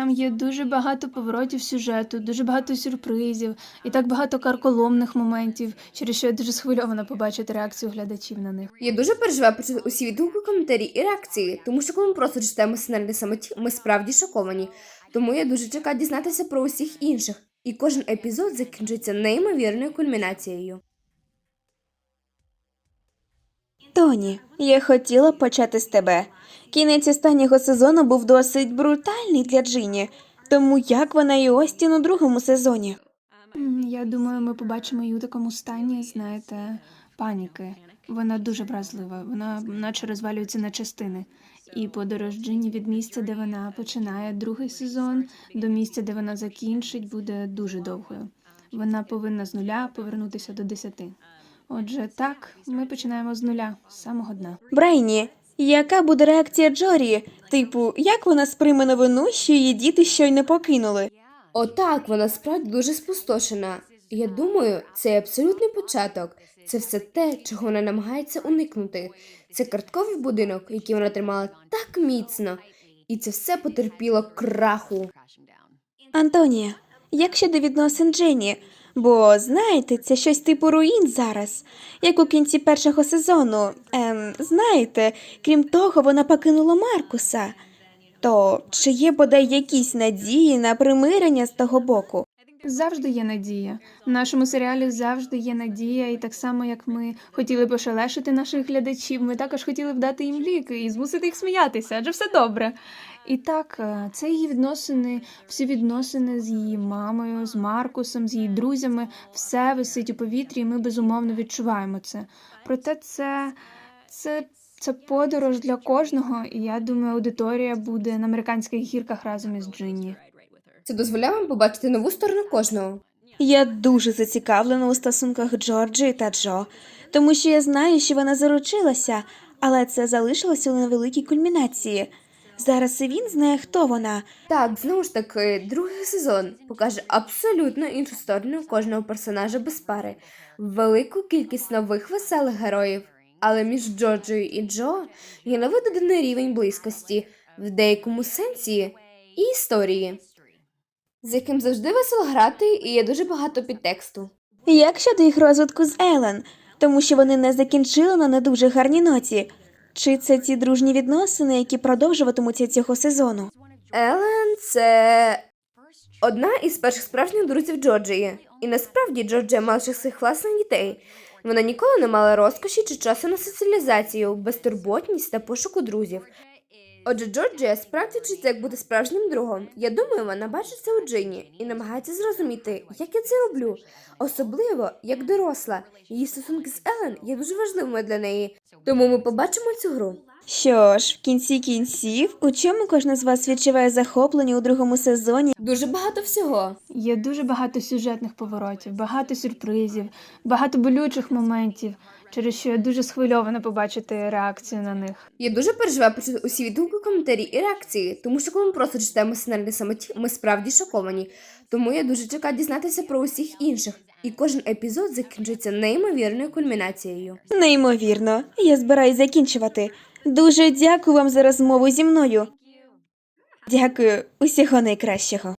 Там є дуже багато поворотів сюжету, дуже багато сюрпризів і так багато карколомних моментів, через що я дуже схвильована побачити реакцію глядачів на них. Я дуже переживаю почути усі відгуки, коментарі і реакції, тому що коли ми просто читаємо сценарій самоті, ми справді шоковані. Тому я дуже чекаю дізнатися про усіх інших. І кожен епізод закінчується неймовірною кульмінацією. Тоні, я хотіла почати з тебе. Кінець останнього сезону був досить брутальний для Джині, тому як вона і Остін у другому сезоні. Я думаю, ми побачимо її у такому стані, знаєте, паніки. Вона дуже вразлива, вона наче розвалюється на частини. І подорож Джинні від місця, де вона починає другий сезон, до місця, де вона закінчить, буде дуже довгою. Вона повинна з нуля повернутися до десяти. Отже, так, ми починаємо з нуля, з самого дна. Брайні, яка буде реакція Джорі? Типу, як вона сприйме новину, що її діти щойно покинули? Отак, вона справді дуже спустошена. Я думаю, це абсолютний початок. Це все те, чого вона намагається уникнути. Це картковий будинок, який вона тримала так міцно, і це все потерпіло краху. Антонія, як щодо відносин Дженні? Бо знаєте, це щось типу руїн зараз, як у кінці першого сезону. Ем, знаєте, крім того, вона покинула Маркуса. То чи є бодай якісь надії на примирення з того боку? Завжди є надія. В нашому серіалі завжди є надія, і так само, як ми хотіли б ошелешити наших глядачів, ми також хотіли б дати їм ліки і змусити їх сміятися, адже все добре. І так, е, це її відносини, всі відносини з її мамою, з Маркусом, з її друзями, все висить у повітрі, і ми безумовно відчуваємо це. Проте це, це, це подорож для кожного, і я думаю, аудиторія буде на американських гірках разом із Джинні. Це дозволяє вам побачити нову сторону кожного. Я дуже зацікавлена у стосунках Джорджі та Джо, тому що я знаю, що вона заручилася, але це залишилося у невеликій кульмінації. Зараз і він знає, хто вона. Так, знову ж таки, другий сезон покаже абсолютно іншу сторону кожного персонажа без пари, велику кількість нових веселих героїв. Але між Джорджою і Джо є новий рівень близькості, в деякому сенсі і історії, з яким завжди весело грати, і є дуже багато підтексту. Як щодо їх розвитку з Елен, тому що вони не закінчили на не дуже гарній ноті. Чи це ті дружні відносини, які продовжуватимуться цього сезону? Елен це одна із перших справжніх друзів Джорджії. І насправді Джорджія мала своїх власних дітей. Вона ніколи не мала розкоші чи часу на соціалізацію, безтурботність та пошуку друзів. Отже, Джорджія справді вчиться, як бути справжнім другом. Я думаю, вона бачить це у Джині і намагається зрозуміти, як я це роблю. Особливо як доросла. Її стосунки з Елен є дуже важливими для неї. Тому ми побачимо цю гру. Що ж, в кінці кінців, у чому кожна з вас відчуває захоплення у другому сезоні? Дуже багато всього. Є дуже багато сюжетних поворотів, багато сюрпризів, багато болючих моментів, через що я дуже схвильована побачити реакцію на них. Я дуже переживаю почути усі відгуки, коментарі і реакції, тому що коли ми просто читаємо сценарій самоті, ми справді шоковані. Тому я дуже чекаю дізнатися про усіх інших. І кожен епізод закінчується неймовірною кульмінацією. Неймовірно, я збираюсь закінчувати. Дуже дякую вам за розмову зі мною. Дякую, усього найкращого.